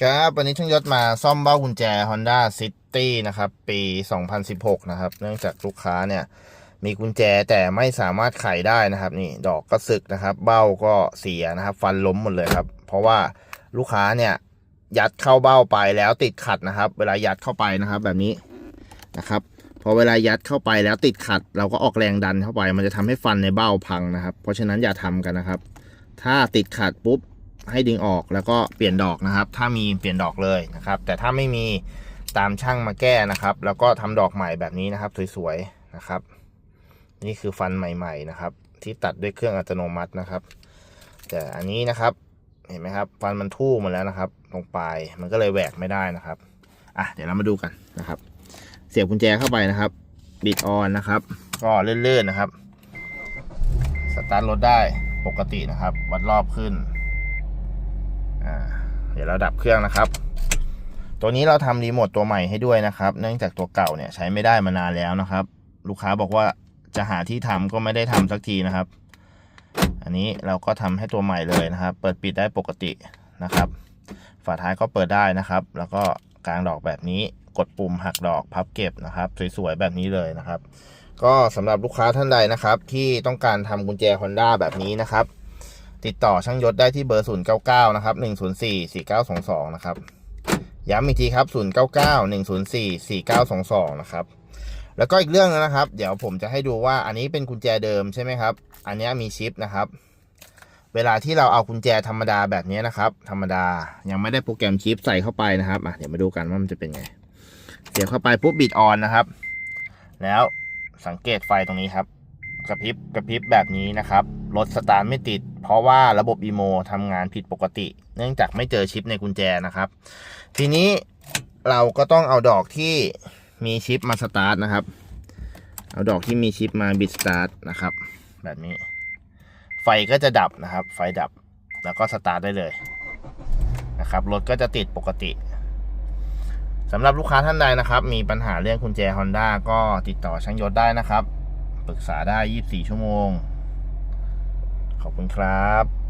ครับวันนี้ช่างยศมาซ่อมเบ้ากุญแจ Honda City นะครับ ปี 2016 นะครับ เนื่องจากลูกค้าเนี่ย มีกุญแจแต่ไม่สามารถไขได้นะครับ นี่ดอกก็สึกนะครับ เบ้าก็เสียนะครับ ฟันล้มหมดเลยครับ เพราะว่าลูกค้าเนี่ยยัดเข้าเบ้าไปแล้วติดขัดนะครับ เวลายัดเข้าไปนะครับ แบบนี้นะครับพอเวลายัดเข้าไปแล้วติดขัด เราก็ออกแรงดันเข้าไป มันจะทำให้ฟันในเบ้าพังนะครับ เพราะฉะนั้นอย่าทำกันนะครับ ถ้าติดขัดปุ๊บ ให้ดึงออกแล้วก็เปลี่ยนดอกนะครับ ถ้ามีเปลี่ยนดอกเลยนะครับ แต่ถ้าไม่มีตามช่างมาแก้นะครับ แล้วก็ทำดอกใหม่แบบนี้นะครับ สวยๆนะครับ นี่คือฟันใหม่ ๆนะครับ ที่ตัดด้วยเครื่องอัตโนมัตินะครับ แต่อันนี้นะครับเห็นไหมครับ ฟันมันทู่หมาแล้วนะครับ ตรงปลายมันก็เลยแหวกไม่ได้นะครับอะเดี๋ยวเรามาดูกันนะครับ เสียบกุญแจเข้าไปนะครับบิดออนนะครับ ก็เลื่อนๆนะครับ สตาร์ทรถได้ปกตินะครับ วัดรอบขึ้น เดี๋ยวเราดับเครื่องนะครับ ตัวนี้เราทำรีโมทตัวใหม่ให้ด้วยนะครับ เนื่องจากตัวเก่าเนี่ยใช้ไม่ได้มานานแล้วนะครับ ลูกค้าบอกว่าจะหาที่ทำก็ไม่ได้ทำสักทีนะครับ อันนี้เราก็ทำให้ตัวใหม่เลยนะครับ เปิดปิดได้ปกตินะครับ ฝาท้ายก็เปิดได้นะครับ แล้วก็กลางดอกแบบนี้กดปุ่มหักดอกพับเก็บนะครับ สวยๆแบบนี้เลยนะครับ ก็สำหรับลูกค้าท่านใดนะครับ ที่ต้องการทำกุญแจ Honda แบบนี้นะครับ ติดต่อช่างยศได้ที่เบอร์ 099 นะครับ 104 4922 นะครับ ย้ำอีกทีครับ 099 104 4922 นะครับ แล้วก็อีกเรื่องนึงนะครับ เดี๋ยวผมจะให้ดูว่าอันนี้เป็นกุญแจเดิมใช่ไหมครับ อันนี้มีชิปนะครับ เวลาที่เราเอากุญแจธรรมดาแบบนี้นะครับ ธรรมดา ยังไม่ได้โปรแกรมชิปใส่เข้าไปนะครับอะเดี๋ยวมาดูกันว่ามันจะเป็นไง เสียบเข้าไปปุ๊บบิดออนนะครับ แล้วสังเกตไฟตรงนี้ครับ กระพริบกระพริบแบบนี้นะครับ รถสตาร์ทไม่ติด เพราะว่าระบบอีโมทำงานผิดปกติ เนื่องจากไม่เจอชิปในกุญแจนะครับ ทีนี้เราก็ต้องเอาดอกที่มีชิปมาสตาร์ทนะครับ เอาดอกที่มีชิปมาบิดสตาร์ทนะครับ แบบนี้ ไฟก็จะดับนะครับ ไฟดับแล้วก็สตาร์ทได้เลยนะครับรถก็จะติดปกติสำหรับลูกค้าท่านใดนะครับ มีปัญหาเรื่องกุญแจ Honda ก็ติดต่อช่างยศได้นะครับ ปรึกษาได้ 24 ชั่วโมง ขอบคุณครับ